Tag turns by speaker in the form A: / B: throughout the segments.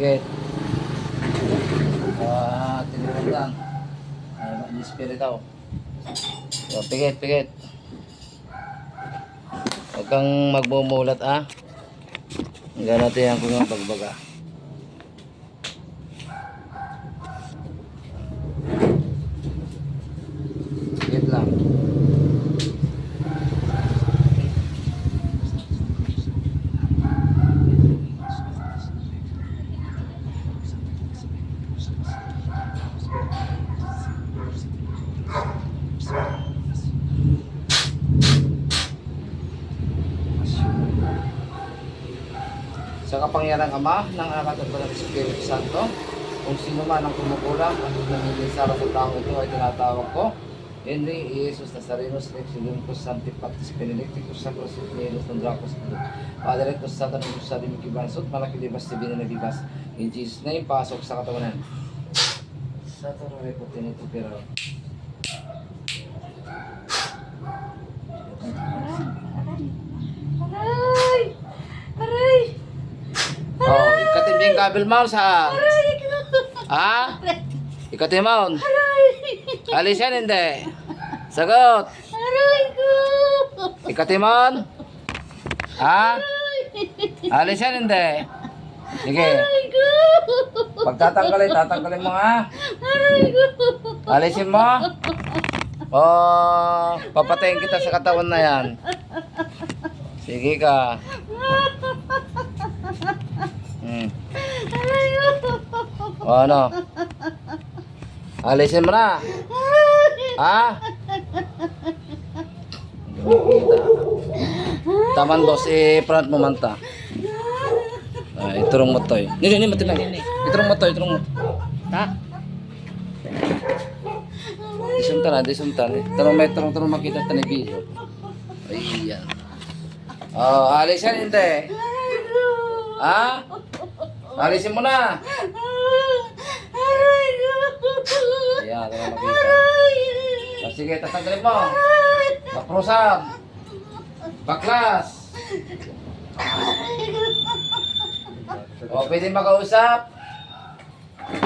A: Pikit. Ah, tinulog lang. Ay, may spirit ako. So, pikit, pikit. Huwag kang magbumulat ah. Hanggang natin yan kung pagbaga. Pikit lang. Sa kapangyarang Ama ng Anak at ng Espiritu Santo, kung sino man ang kumukulang at nangilisara sa taong ito ay tinatawag ko, Henry Jesus Nazarenos, Lexilimicus, Santipactis, Benedicticus, Sacros, Nielos, Nondracos, Padre Rectus, Satan, Gus, Sabi, Mikibansot, Malaki Libas, Tibina, Nabibas. In Jesus' name, pasok sa katawanan. Satan, Repo, Tinito, Pero.
B: Aray! Aray!
A: Oh, ikatin mo yung kabel mo sa...
B: Aray!
A: Ha? Ikatin mo.
B: Aray!
A: Alis yan, hindi. Sagot.
B: Aray ko!
A: Ikatin mo. Ha? Alis yan, hindi. Sige.
B: Aray ko!
A: Pagtatanggalin, tatanggalin mo ha.
B: Aray ko!
A: Alisin mo. Oh, papatayin kita sa katawan na yan. Sige ka. Hmm.
B: Aray ko!
A: O ano? Alisin mo na. Ha? Taman boss, i-front mo man ta. Ah, iturong mo to eh. Nini, nini, mati lang. Iturong mo to, iturong mo. Ha? Disuntan na, disuntan eh. Tarong may tarong tarong makita ta ni video. Ay, yan. Oh, alis yan, hindi. Ha? Alisin mo na. Ayan, tarong makita. Oh, sige, tatanggalin mo. Maprusam. Baklas. O, pwede makausap.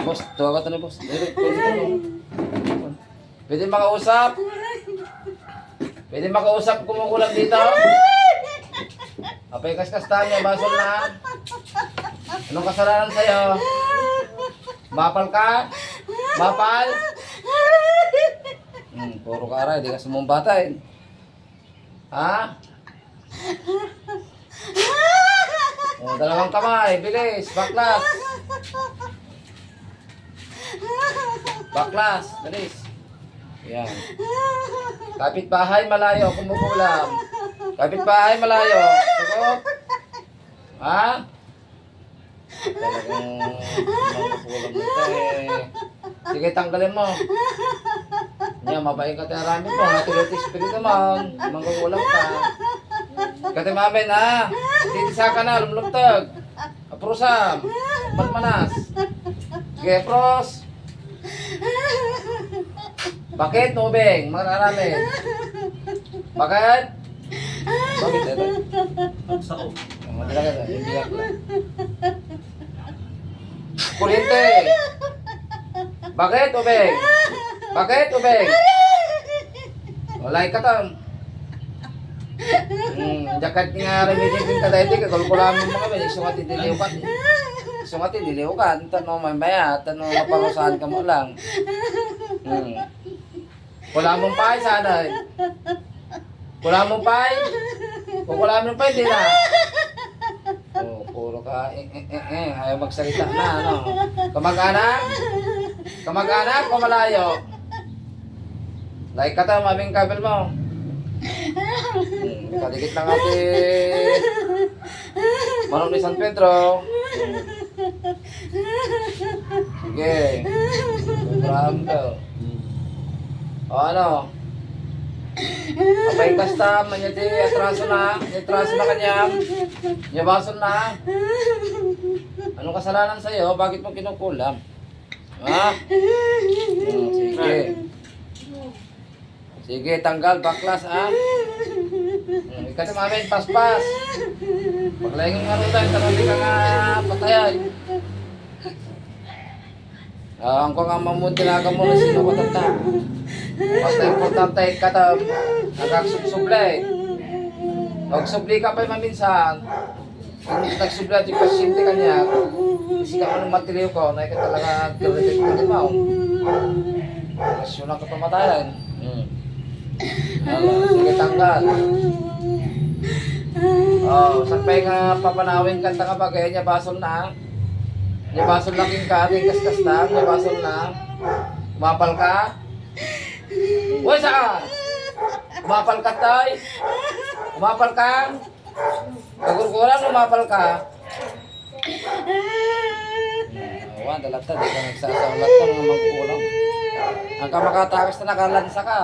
A: Boss, tuwa ka ni boss. Pwede, pwede, pwede. Makausap. Pwede makausap kumukulang dito. Apay kas-kas tayo, basol na. Anong kasalanan sa'yo? Mapal ka? Mapal? Hmm, puro ka aray, di ka sumumbatay. Ha? Oh, dalawang kamay, bilis, baklas. Baklas, bilis. Yan. Kapit bahay malayo, kumukulam. Kapit bahay malayo. Sagot. Ha? Talagang kumukulam nito eh. Sige, tanggalin mo. Yan, mabait ka tayo rami po. Natulot espiritu mo. Mangkukulam ka. Kati mamin ha. Titisa ka na, lumlumtag. Aprusam. Malmanas. Sige, pros. Bakit, Nubeng? Mararami. Bakit? Bakit ito?
C: Sao?
A: Madala ka, ibiyak lang. Kuryente. Bakit, Ubeng? Bakit, Ubeng? Walay ka tam. Hmm, jakat nga remedyo ka dahil ka kalkula mo mga ben, sungat diliw ka. Sungat diliw ka, tanong mamaya, tanong maparusahan ka mo lang. Hmm. Wala mong pay sana. Wala mong pay. Kung wala mong pay, di na. Oh, puro ka, eh, eh, eh, eh, ayaw magsalita na, ano. Kamag-anak? Kamag-anak o malayo? Like ka to, maming kabel mo. Hmm, kadikit lang ate. Manong ni San Pedro. Sige. Program ka. O ano? Apay kasta, manya di atraso na, atraso na kanyang. Yabason na. Anong kasalanan sa'yo? Bakit mo kinukulam? Ha? Sige. Sige, tanggal, baklas, ha? Hmm, ikaw sa mamin, paspas. Paglayong nga rin tayo, di ka nga patayay. Ah, ang kung ang mamuntinaga mo na sino ko tata. Basta importante ka ta nagsusublay. Pag subli ka pa maminsan, kung nagsubli yung pasyente kanya, kasi ka ng material ko, na ka talaga direct ka din mo. Tapos yun ang kapamatayan. Hmm. Sige tanggal. Oh, sa nga papanawin ka ta nga bagay niya basol na. Niya basol na king ka, ating kaskas na, niya basol na. Mapal ka. Uy, saan? Umapal ka, tay. Umapal ka. Kagurkuran, umapal ka. Awan, dalata, di ka nagsasaulat ka mga magkukulang. Ang ka makatakas na nakalansa ka.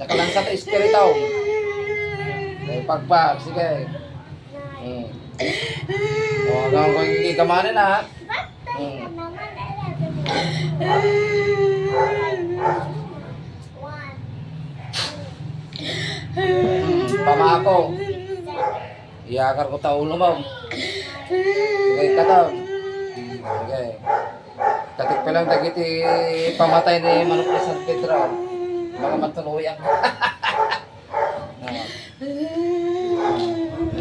A: Nakalansa ka espiritaw. May pagpag, sige. Hmm. O, hanggang kung kikamanin ha. Hmm. Pamako. Iyakar ko ta ulo mo. Sige, kataw. Sige. Katik pa lang dagiti pamatay ni Manok ni San Pedro. Matuluyan. Ah.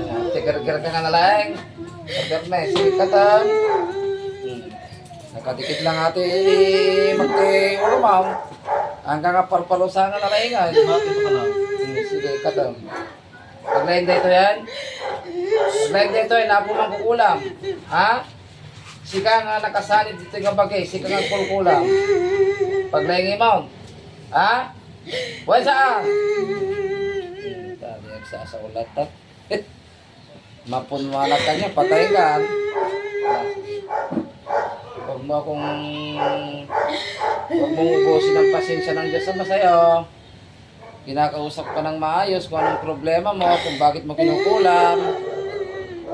A: Ah, Tigar-gar ka nga na lang. Tigar na, sige kataw. Hmm. Nakadikit lang ate magti ulo mo. Hanggang nga parpalusangan na lang nga. Hmm, Sige, kataw. Paglayin dito yan. Paglayin dito yan, napo mang kukulam. Ha? Sika nga nakasanid dito nga bagay, sika nga kulkulam. Paglayin mo. Ha? Buwan saan? Tali ang sasaulat ta. Mapunwalat ka niya, patay ka. Huwag mo akong... Huwag mong ubusin ang pasensya ng Diyos sa sa'yo. Kinakausap ka ng maayos kung anong problema mo, kung bakit mo kinukulam.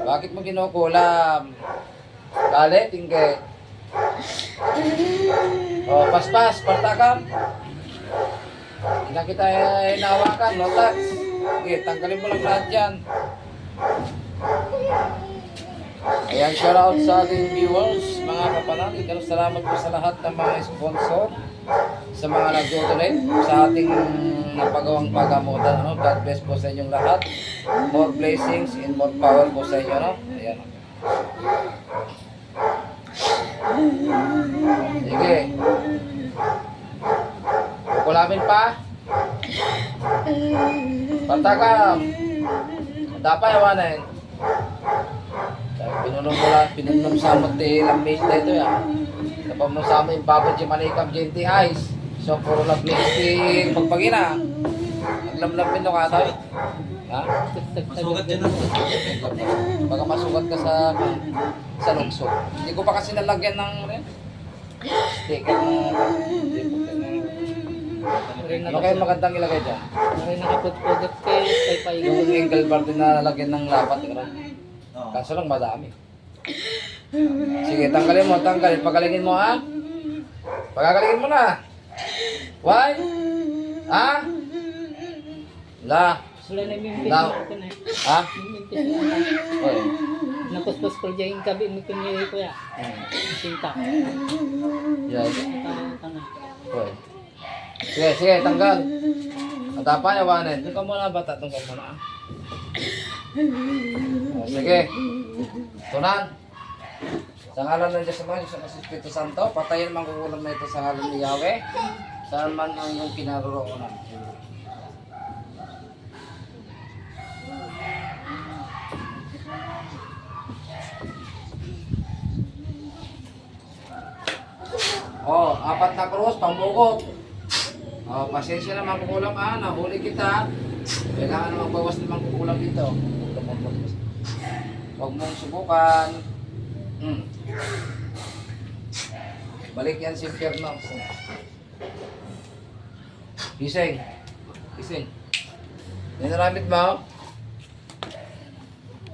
A: Bakit mo kinukulam? Galit, hindi. O, paspas, partakam. Hindi kita inawakan, no tax. Sige, tanggalin mo lang lahat yan. Ayan, shout out sa ating viewers, mga kapanalig. Salamat po sa lahat ng mga sponsor, sa mga nag-donate sa ating napagawang pagamutan. Ano? God bless po sa inyong lahat. More blessings and more power po sa inyo. No? Ayan. Sige. Kukulamin pa. Pantakam. Dapat yawanin. Pinunong mo lang, pinunong sa mo ti lamis na ito ya. Kapag mo sa amin, babad yung manikam jinti ice. So, puro lang plastic pagpagina. Naglamlamin no ka tayo. Ha?
C: Masugat dyan ako.
A: Baka masugat ka sa sa lungsod. Hindi ko pa kasi nalagyan ng rin. Sticker na ano kayo magandang ilagay dyan?
D: May nakapagpugot kay kay Paigo.
A: Yung angle bar din na lalagyan ng lapat. Ano? Kaso lang madami. Sige, tanggalin mo, tanggalin. Pagalingin mo, ha? Pagagalingin mo na. Why? Ha? La.
D: Sila na mimpis
A: Now.
D: na ako na.
A: Ha? Oy.
D: Napuspos ko dyan yung gabi mo kunyari ko ya. Sinta.
A: Yan.
D: Tanga.
A: Oy. Sige, sige, tanggal. At apa, yawanin. Doon ka muna, bata. Doon ka muna, ah. O, sige. Tunan. Sa ngalan ng Diyos Ama, Diyos ng Espiritu Santo, patayin mang kukulam na ito sa ngalan ni Yahweh. Saan man ang iyong kinaroroonan. Oh, apat na krus, pambukot. Oh, pasensya na kukulam ah, nahuli kita. Kailangan na magbawas na kukulam dito. Huwag mong subukan. Hmm. Balik yan si Pierno. Gising. Gising. Yan naramit mo?